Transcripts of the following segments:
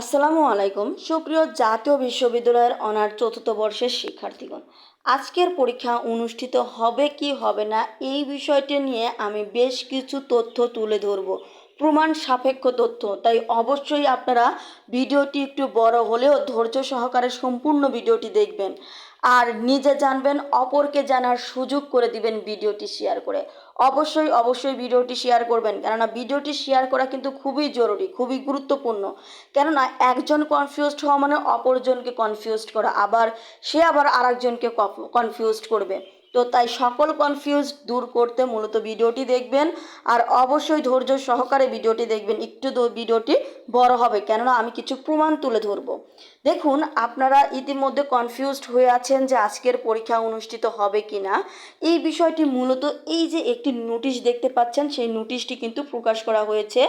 আসসালামু আলাইকুম। সুপ্রিয় জাতীয় বিশ্ববিদ্যালয়ের অনার চতুর্থ বর্ষের শিক্ষার্থীগণ, আজকের পরীক্ষা অনুষ্ঠিত হবে কি হবে না এই বিষয়টি নিয়ে আমি বেশ কিছু তথ্য তুলে ধরব। প্রমাণ সাপেক্ষ তথ্য। তাই অবশ্যই আপনারা ভিডিওটি একটু বড় হলেও ধৈর্য সহকারে সম্পূর্ণ ভিডিওটি দেখবেন। আর নিজে জানবেন, অপরকে জানার সুযোগ করে দিবেন ভিডিওটি শেয়ার করে। অবশ্যই অবশ্যই ভিডিওটি শেয়ার করবেন। কেননা ভিডিওটি শেয়ার করা কিন্তু খুবই জরুরি, খুবই গুরুত্বপূর্ণ। কেননা একজন কনফিউজড হওয়া মানে অপরজনকে কনফিউজড করা। আবার সে আবার আরেকজনকে কনফিউজড করবে। তো তাই সকল কনফিউজ দূর করতে মূলত ভিডিওটি দেখবেন আর অবশ্যই ধৈর্য সহকারে ভিডিওটি দেখবেন। একটু ভিডিওটি বড় হবে, কেননা আমি কিছু প্রমাণ তুলে ধরবো। দেখুন, আপনারা ইতিমধ্যে কনফিউজড হয়ে আছেন যে আজকের পরীক্ষা অনুষ্ঠিত হবে কি না এই বিষয়টি মূলত এই যে একটি নোটিশ দেখতে পাচ্ছেন, সেই নোটিশটি কিন্তু প্রকাশ করা হয়েছে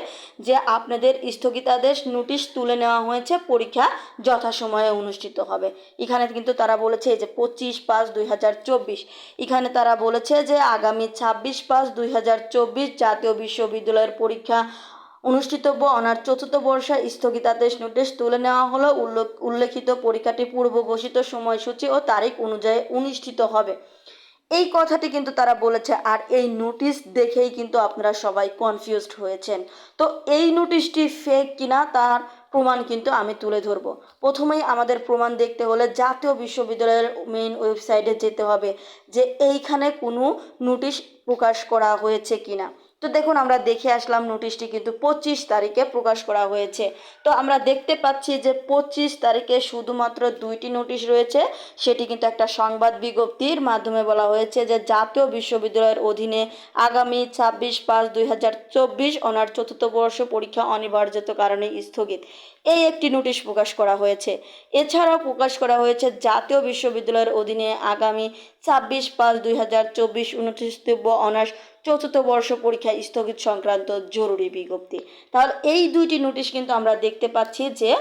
যে আপনাদের স্থগিতাদেশ নোটিশ তুলে নেওয়া হয়েছে, পরীক্ষা যথাসময়ে অনুষ্ঠিত হবে। এখানে কিন্তু তারা বলেছে যে পঁচিশ পাঁচ দুই এখানে তারা বলেছে যে আগামী ছাব্বিশ পাঁচ দুই জাতীয় বিশ্ববিদ্যালয়ের পরীক্ষা অনুষ্ঠিতব্য অনার চতুর্থ বর্ষে স্থগিতাদেশ নোটিশ তুলে নেওয়া হলো। উল্লেখ, উল্লেখিত পরীক্ষাটি পূর্ব ঘোষিত সময়সূচি ও তারিখ অনুযায়ী অনুষ্ঠিত হবে। এই কথাটি কিন্তু তারা বলেছে। আর এই নোটিশ দেখেই কিন্তু আপনারা সবাই কনফিউজড হয়েছেন। তো এই নোটিশটি ফেক কিনা তার প্রমাণ কিন্তু আমি তুলে ধরব। প্রথমেই আমাদের প্রমাণ দেখতে হলে জাতীয় বিশ্ববিদ্যালয়ের মেইন ওয়েবসাইটে যেতে হবে যে এইখানে কোনো নোটিশ প্রকাশ করা হয়েছে কিনা। তো দেখুন, আমরা দেখে আসলাম নোটিশটি কিন্তু পঁচিশ তারিখে প্রকাশ করা হয়েছে। তো আমরা দেখতে পাচ্ছি যে পঁচিশ তারিখে শুধুমাত্র দুইটি নোটিশ রয়েছে। সেটি কিন্তু একটা সংবাদ বিজ্ঞপ্তির মাধ্যমে বলা হয়েছে যে জাতীয় বিশ্ববিদ্যালয়ের অধীনে আগামী ছাব্বিশ পাঁচ দুই হাজার চব্বিশ অনার চতুর্থ বর্ষ পরীক্ষা অনিবার্যত কারণে স্থগিত। এই একটি নোটিশ প্রকাশ করা হয়েছে। এছাড়াও প্রকাশ করা হয়েছে জাতীয় বিশ্ববিদ্যালয়ের অধীনে আগামী ছাব্বিশ পাঁচ দুই হাজার চব্বিশ অনুষ্ঠিতব্য অনার্স চতুর্থ বর্ষ পরীক্ষা স্থগিত সংক্রান্ত জরুরি বিজ্ঞপ্তি। তাহলে এই দুইটি নোটিশ কিন্তু আমরা দেখতে পাচ্ছি যে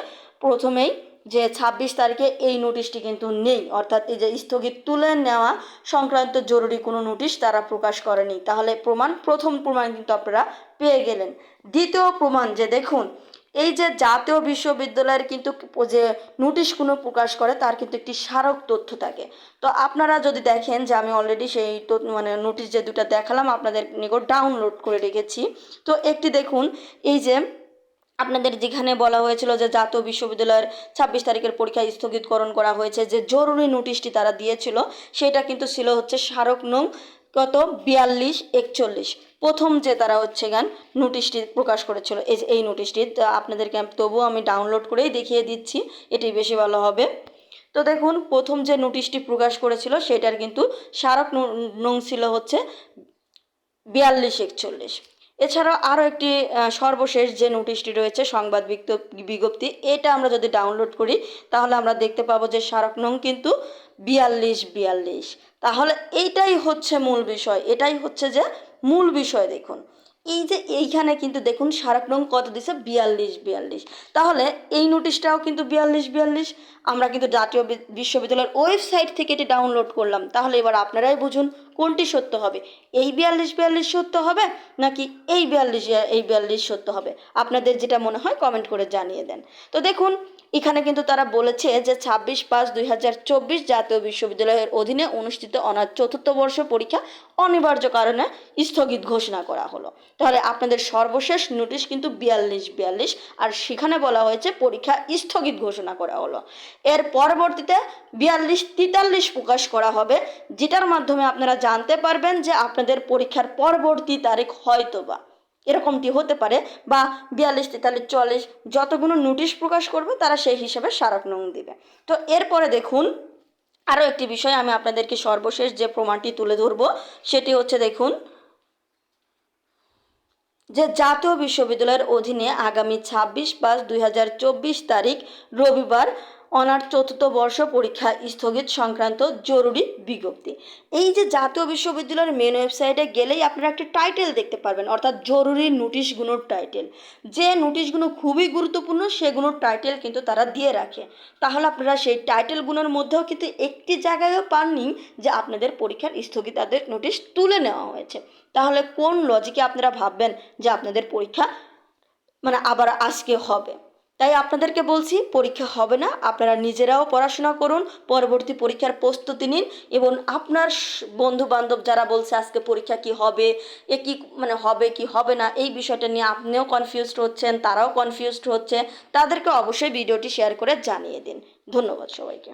প্রথমেই যে ছাব্বিশ তারিখে এই নোটিশটি কিন্তু নেই। অর্থাৎ এই যে স্থগিত তুলে নেওয়া সংক্রান্ত জরুরি কোনো নোটিশ তারা প্রকাশ করেনি। তাহলে প্রমাণ, প্রথম প্রমাণ কিন্তু আপনারা পেয়ে গেলেন। দ্বিতীয় প্রমাণ যে দেখুন এই যে জাতীয় বিশ্ববিদ্যালয়ের কিন্তু যে নোটিশ কোনো প্রকাশ করে, তার কিন্তু একটি স্মারক তথ্য থাকে। তো আপনারা যদি দেখেন যে আমি অলরেডি সেই মানে নোটিশ যে দুটো দেখালাম, আপনাদের নিকট ডাউনলোড করে রেখেছি। তো একটি দেখুন, এই যে আপনাদের যেখানে বলা হয়েছিল যে জাতীয় বিশ্ববিদ্যালয়ের ছাব্বিশ তারিখের পরীক্ষা স্থগিতকরণ করা হয়েছে, যে জরুরি নোটিশটি তারা দিয়েছিল, সেটা কিন্তু ছিল হচ্ছে স্মারক নং কত বিয়াল্লিশ, একচল্লিশ। প্রথম যে তারা হচ্ছে গান নোটিশটি প্রকাশ করেছিল, এই এই নোটিশটি আপনাদেরকে তবুও আমি ডাউনলোড করেই দেখিয়ে দিচ্ছি, এটি বেশি ভালো হবে। তো দেখুন, প্রথম যে নোটিশটি প্রকাশ করেছিল, সেটার কিন্তু স্মারক নং ছিল হচ্ছে বিয়াল্লিশ, একচল্লিশ। এছাড়াও আরও একটি সর্বশেষ যে নোটিশটি রয়েছে, সংবাদ বিজ্ঞপ্তি, এটা আমরা যদি ডাউনলোড করি, তাহলে আমরা দেখতে পাবো যে স্মারক নং কিন্তু বিয়াল্লিশ বিয়াল্লিশ। তাহলে এইটাই হচ্ছে মূল বিষয়, এটাই হচ্ছে যে মূল বিষয় দেখুন। এই যে এইখানে কিন্তু দেখুন সারাক নং কত দিছে? বিয়াল্লিশ বিয়াল্লিশ। তাহলে এই নোটিশটাও কিন্তু বিয়াল্লিশ বিয়াল্লিশ। আমরা কিন্তু জাতীয় বিশ্ববিদ্যালয়ের ওয়েবসাইট থেকে এটি ডাউনলোড করলাম। তাহলে এবার আপনারাই বুঝুন কোনটি সত্য হবে। এই বিয়াল্লিশ বিয়াল্লিশ সত্য হবে নাকি এই বিয়াল্লিশ এই বিয়াল্লিশ সত্য হবে? আপনাদের যেটা মনে হয় কমেন্ট করে জানিয়ে দেন। তো দেখুন এখানে কিন্তু তারা বলেছে যে ছাব্বিশ পাঁচ দুই জাতীয় বিশ্ববিদ্যালয়ের অধীনে অনুষ্ঠিত অনার চতুর্থ বর্ষ পরীক্ষা অনিবার্য কারণে স্থগিত ঘোষণা করা হলো। তাহলে আপনাদের সর্বশেষ নোটিশ কিন্তু বিয়াল্লিশ বিয়াল্লিশ আর সেখানে বলা হয়েছে পরীক্ষা স্থগিত ঘোষণা করা হলো। এর পরবর্তীতে বিয়াল্লিশ তেতাল্লিশ প্রকাশ করা হবে, যেটার মাধ্যমে আপনারা জানতে পারবেন যে আপনাদের পরীক্ষার পরবর্তী তারিখ হয়তো বা এরকমটি হতে পারে বা বিয়াল্লিশ, তেতাল্লিশ চল্লিশ যতগুলো নোটিশ প্রকাশ করবে তারা সেই হিসাবে স্মারক নং দিবে। তো এরপরে দেখুন, আরও একটি বিষয় আমি আপনাদেরকে সর্বশেষ যে প্রমাণটি তুলে ধরবো, সেটি হচ্ছে দেখুন, যে জাতীয় বিশ্ববিদ্যালয়ের অধীনে আগামী ছাব্বিশ পাঁচ দুই তারিখ রবিবার অনার চতুর্থ বর্ষ পরীক্ষা স্থগিত সংক্রান্ত জরুরি বিজ্ঞপ্তি। এই যে জাতীয় বিশ্ববিদ্যালয়ের মেন ওয়েবসাইটে গেলেই আপনারা একটি টাইটেল দেখতে পারবেন, অর্থাৎ জরুরি নোটিশগুলোর টাইটেল যে নোটিশগুলো খুবই গুরুত্বপূর্ণ, সেগুলোর টাইটেল কিন্তু তারা দিয়ে রাখে। তাহলে আপনারা সেই টাইটেলগুলোর মধ্যেও কিন্তু একটি জায়গায়ও পাননি যে আপনাদের পরীক্ষার স্থগিতাদের নোটিশ তুলে নেওয়া হয়েছে। তাহলে কোন লজিকে আপনারা ভাববেন যে আপনাদের পরীক্ষা মানে আবার আজকে হবে? তাই আপনাদেরকে বলছি, পরীক্ষা হবে না। আপনারা নিজেরাও পড়াশোনা করুন, পরবর্তী পরীক্ষার প্রস্তুতি নিন এবং আপনার বন্ধু বান্ধব যারা বলছে আজকে পরীক্ষা কি হবে, এ কি মানে হবে কি হবে না, এই বিষয়টা নিয়ে আপনিও কনফিউজড হচ্ছেন, তারাও কনফিউজড হচ্ছে, তাদেরকে অবশ্যই ভিডিওটি শেয়ার করে জানিয়ে দিন। ধন্যবাদ সবাইকে।